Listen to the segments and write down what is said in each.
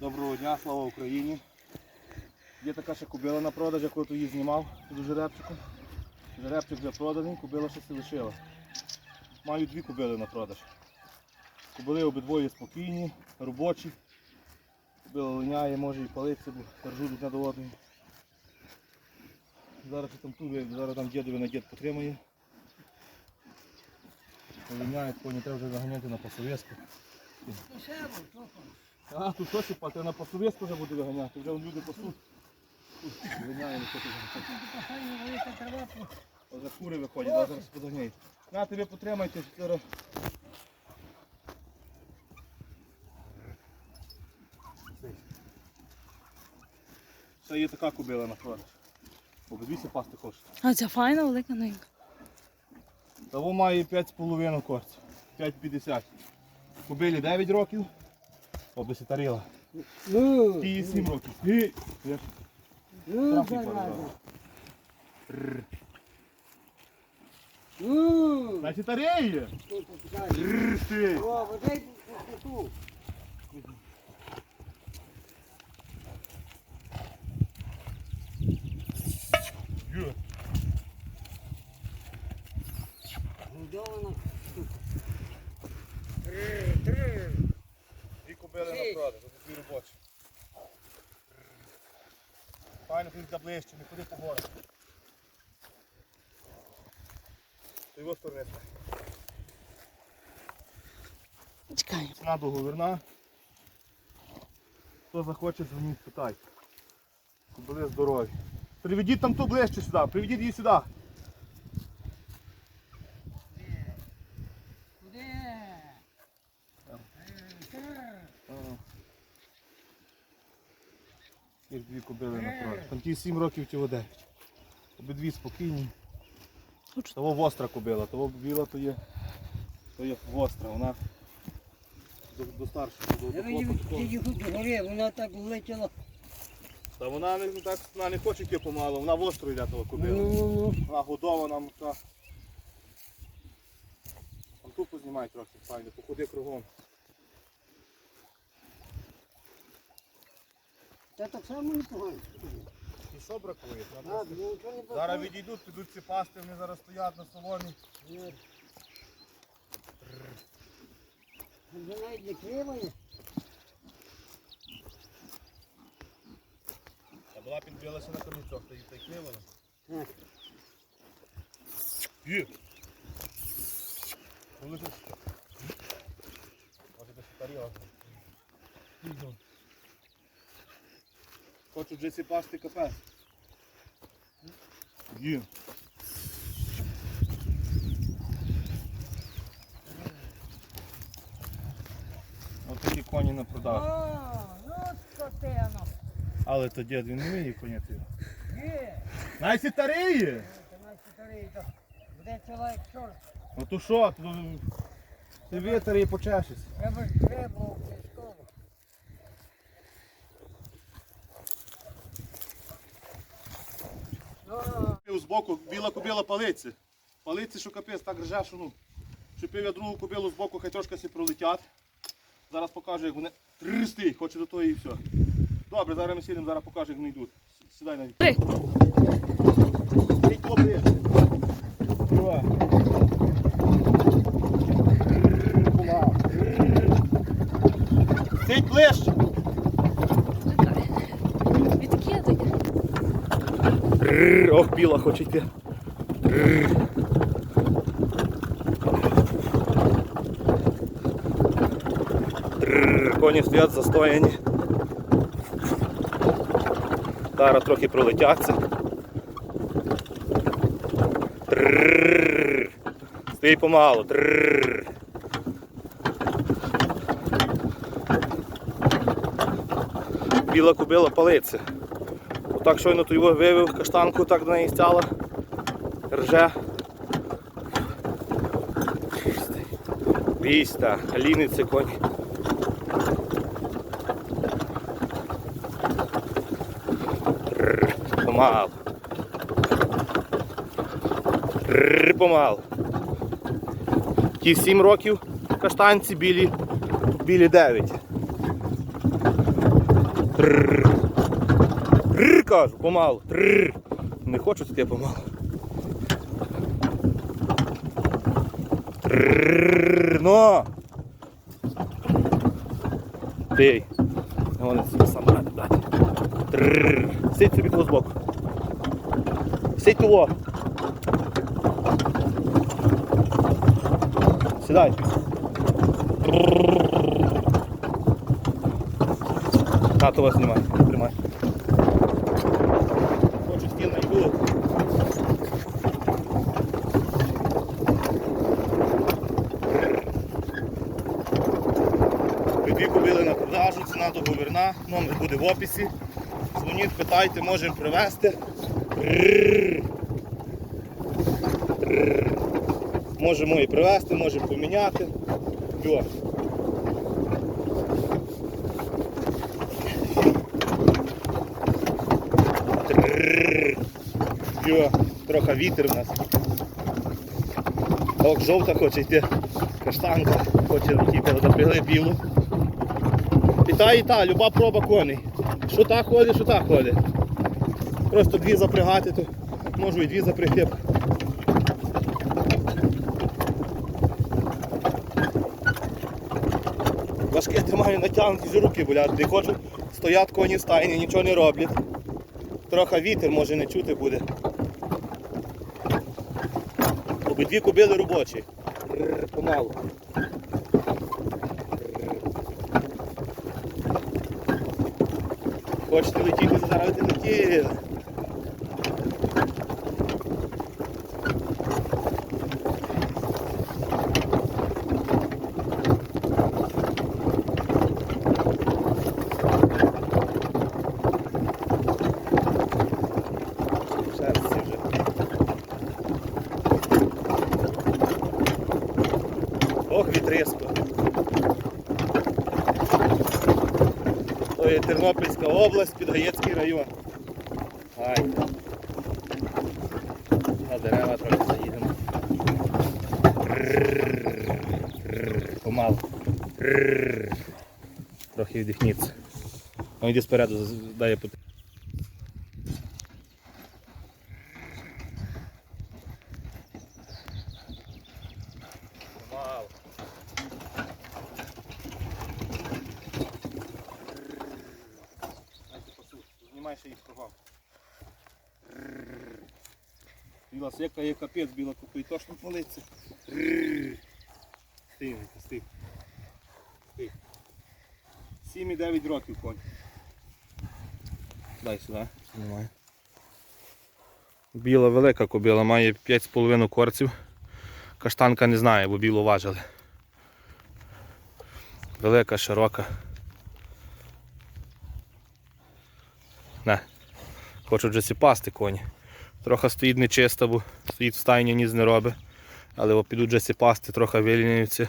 Доброго дня, слава Україні. Є така ще кубила на продаж, яку я її знімав до жеребчику. Жеребчик вже проданий, кубила ще лишила. Маю дві кубили на продаж. Кубили обидвоє спокійні, робочі. Кубила линяє, може і палиться, бо держу тут до одної. Зараз там тури, зараз там дідові на дід потримає. Линяє, коні треба вже заганяти на пасовиску. А, тут що сіпати, на пасовиску вже буде виганяти, вже люди пасуть. Виганяємо, що тут. Вже кури виходять, да, зараз подогняють. На, тебе потримайте, зараз. Ще є така кубила на продаж. Обидвіся пасти хочете. А ця файна велика ненька. Того має 5,5 корців. 5,50. Кубилі 9 років. Обиси таріла. Ну, Ті 7 років. І... Я ж ну, зараза. порвав. Ну? Рррр, ти. О. Ю. Годована. Три, три. Дві кубили на продаж, ось дві робочі. Файно тут ближче, не ходи по горах. З його сторони. Чекай. Ціна договірна. Хто захоче, дзвоніть, питайте. Кубили здорові. Приведіть там ту ближче сюди, приведіть її сюди. Куди? Їх дві кобили на продаж. Там ті 7 років ті 9. Обидві спокійні. Того востра кобила, того біла то є, то є востра, вона до, до старшого, до, до горі, вона так влетіла. Та вона не так, вона не хоче йти помалу, вона востро йде того Ну, кобила. ну, ну. Вона годована, мука. Там тупо знімай трохи, файно, походи кругом. Та так само непогано. І що бракує? А, ну, нічого не Зараз відійдуть, підуть ці пасти, вони зараз стоять на соломі. Ні. Навіть не криває. Та була підбилася на коміцох, та й та й кривала. Так. Є. Коли ти? Може десь таріла. Хочуть вже ці пасти капець. Є. Ось такі коні на продажу. О, ну скотина. Але то дід він не вміє коняти. Є. Найсі таріє! Це наші старі, то буде як чорт. Ну то що, то ти вітер і почешешся. Треба ж треба обов'язково. Ну, боку біла кобила палиці. Палиці, що капець, так рже, що ну. Чепив я другу кобилу з боку, хай трошки пролетять. Зараз покажу, як вони тристи, хоче до того і все. Добре, зараз ми сідемо, зараз покажу, як вони йдуть. Сідай на Три. Два. Сидь ближче. Відкидай. Рррр, Ох, біла хоче йти. Коні стоять застояні. Зараз трохи пролетяться. Стій помалу. Біла кубила палиться. Отак щойно його вивів каштанку, так до неї стяла. Рже. Віста, ліниться конь. Помал. Помал. Ті 7 років каштанці білі, білі 9. Трррр. Кажу, помалу. Трррр. Не хочу таке помалу. Трррр, ну. Ти. Вони собі сам брати, брати. Трррр. Сидь собі того збоку. Сидь того. Сідай. На, то вас знімай, тримай. Хочу стіл найду. Дві купили на продажу, ціна договірна, номер буде в описі. Дзвоніть, питайте, можемо привезти. Можемо і привезти, можемо поміняти. Йо. Йо, трохи вітер у нас. Ок, жовта хоче йти. Каштанка хоче летіти, запрягли білу. І та, і та, люба проба коней. Що та ходить, що та ходить. Просто дві запрягати, то можу і дві запрягти. Важке тримаю натягнуті ж руки болять. Не хочу, стоять коні в стайні, нічого не роблять. Трохи вітер може не чути буде. Обидві кобили робочі. Помалу. Хочете летіти, зараз ти летіли. Шерсті вже. Ох, вітриско. То є Тернопільська область, Підгаєцький район. Ай. На дерева трохи заїдемо. Помал. Трохи віддихніться. Ну йди спереду, з- дай я пот- Помалу. Дайте пасу. Знімай ще їх кругом. Біла сека є капець, біла купи, точно политься. Стивненько, стив. Стив. 7,9 років конь. Дай сюди, знімай. Біла велика кобила, має 5,5 корців. Каштанка не знає, бо білу важили. Велика, широка. Не. Хочуть вже сіпасти коні. Трохи стоїть нечисто, бо стоїть в стайні, ніс не робить. Але о, підуть вже сіпасти, трохи вилінюються.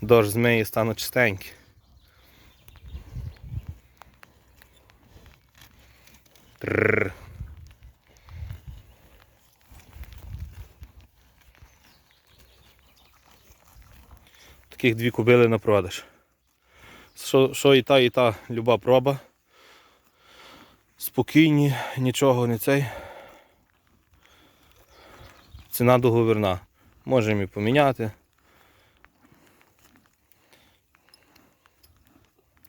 Дощ змиє, стануть чистенькі. Таких дві кубили на продаж. Що і та, і та люба проба. Спокійні, нічого не цей. Ціна договірна. Можемо і поміняти.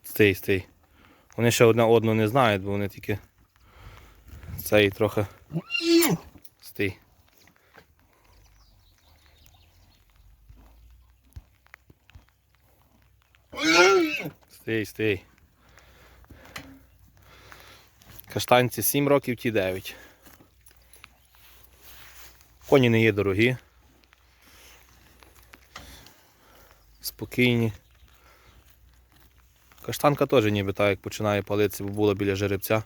Стій, стій. Вони ще одне одного не знають, бо вони тільки цей трохи. Стій. Стій, стій. Каштанці 7 років, ті 9. Коні не є дорогі. Спокійні. Каштанка теж ніби так як починає палитися, бо була біля жеребця.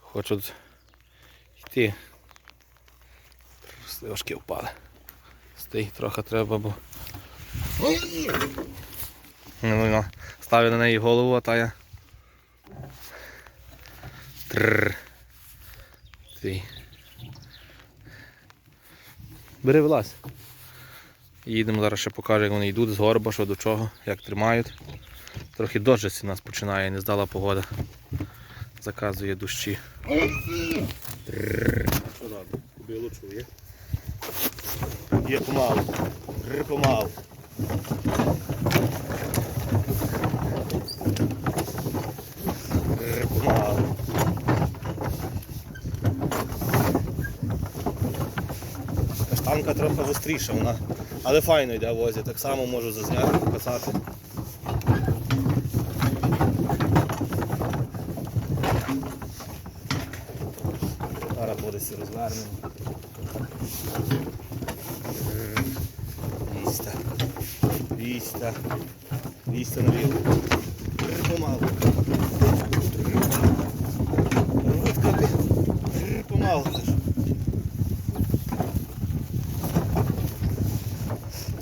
Хочуть йти. Сливашки впали. Стій, трохи треба, бо. Ставлю на неї голову, а та я. Трррр. Стій. Бери вилазь. Їдемо зараз ще покажу, як вони йдуть з горба, що до чого, як тримають. Трохи дощиться нас починає, не здала погода. Заказує дощі. Що чує. Є помалу. Помалу. Гр помалу. Каштанка трохи гостріша, вона, але файно йде в возі, так само можу зазняти, показати. Зараз буде всі розвернемо. Віста. Віста. Віста наліво.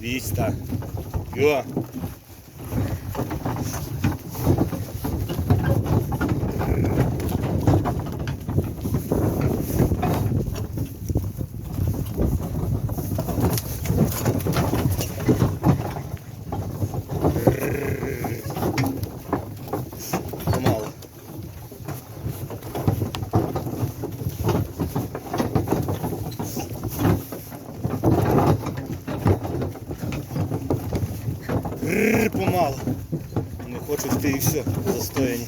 200. Йо. Рррр, помалу. Не хочу йти і все, застояні.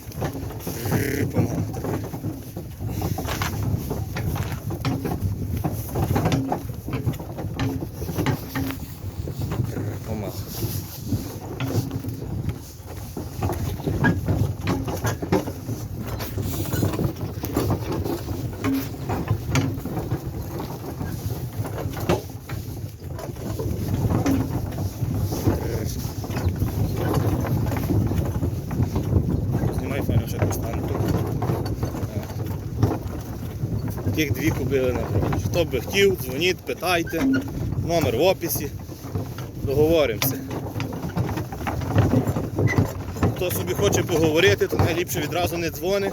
Рррр, помалу. Рррр, Помалу. Знімай файно ще каштанку. Тих дві купили на продаж. Хто би хотів, дзвоніть, питайте. Номер в описі. Договоримося. Хто собі хоче поговорити, то найліпше відразу не дзвони.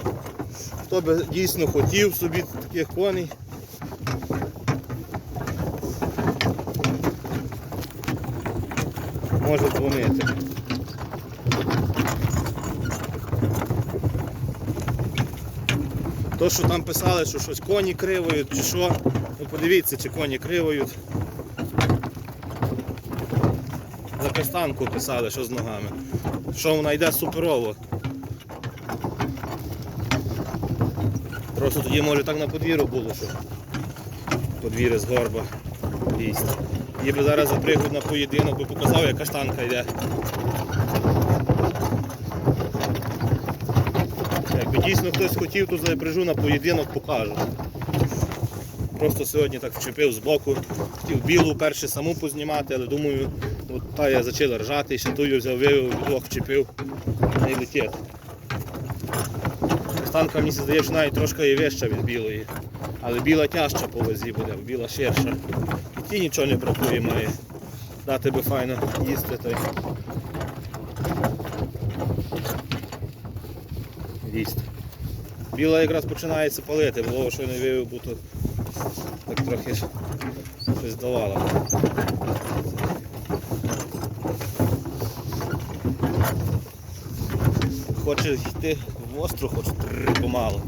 Хто би дійсно хотів собі таких коней. Може дзвонити. То, що там писали, що щось коні кривають чи що, ну подивіться, чи коні кривають. За кастанку писали, що з ногами. Що вона йде суперово. Просто тоді може так на подвір'ю було, що подвір'я з горба їсть. Її би зараз запригнуть на поєдинок, би показав, як каштанка йде. Дійсно хтось хотів, то запряжу на поєдинок, покажу. Просто сьогодні так вчепив збоку, хотів білу перше саму познімати, але думаю, от та я почала ржати, і ще ту взяв, вивів, двох вчепив, не летить. Станка мені здається, що навіть трошки є вища від білої. Але біла тяжча по вазі буде, біла ширша. І ті нічого не бракує має. Дати би файно їсти той. Їсти. Біла якраз починається палити, було що не вивів, бо так трохи щось давало. Хоче йти в остру, хоче тррр, помалу.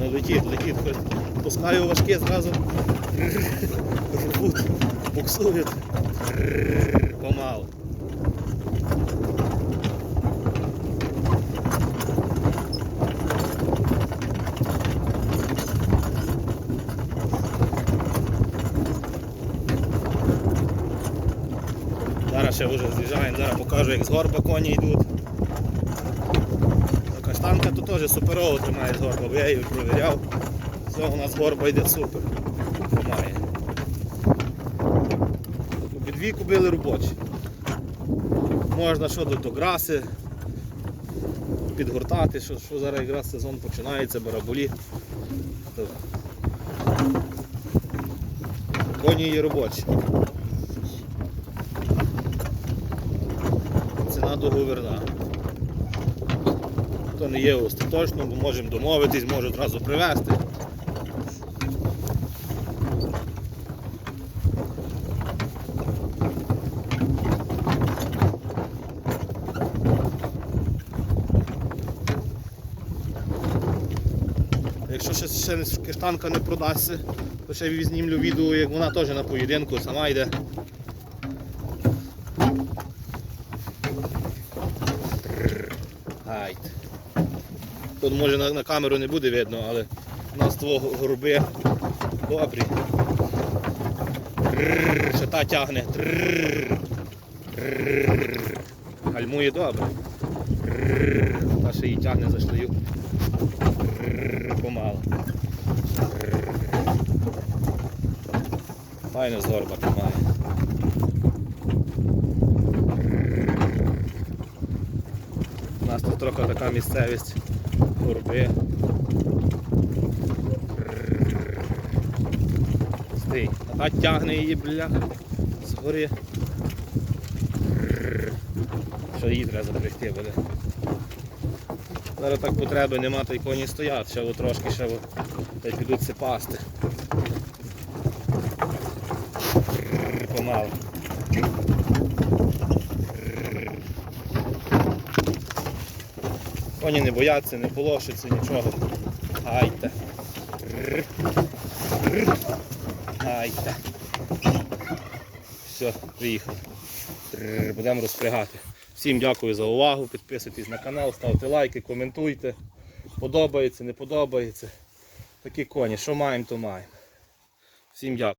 Не летить, летить, хоч пускаю важке зразу рвуть, буксують тррр, ще вже з'їжджаємо, зараз покажу, як з горба коні йдуть. Каштанка тут теж суперово тримає з горба, бо я її провіряв. Все, у нас горба йде супер. Тримає. Обидві кубили робочі. Можна що до, граси підгортати, що, що зараз якраз сезон починається, бараболі. Коні є робочі. вона договірна. То не є остаточно, бо можемо домовитись, може одразу привезти. Якщо ще, ще каштанка не продасться, то ще знімлю відео, як вона теж на поєдинку сама йде. Гайд. Тут може на, на камеру не буде видно, але у нас твого горби добрі. Ще та тягне. Гальмує добре. Та ще її тягне за шлею. Помало. Файно зорба тримає. У нас тут трохи така місцевість. Горби. Стій. А тягне її, бляха, згори. Що її треба запрягти буде. Зараз так потреби нема, та й коні стоять, ще от трошки ще от, та й підуть це пасти. Помалу. Коні не бояться, не полошаться, нічого. Гайте. Гайте. Все, приїхали. Будемо розпрягати. Всім дякую за увагу. Підписуйтесь на канал, ставте лайки, коментуйте. Подобається, не подобається. Такі коні, що маємо, то маємо. Всім дякую.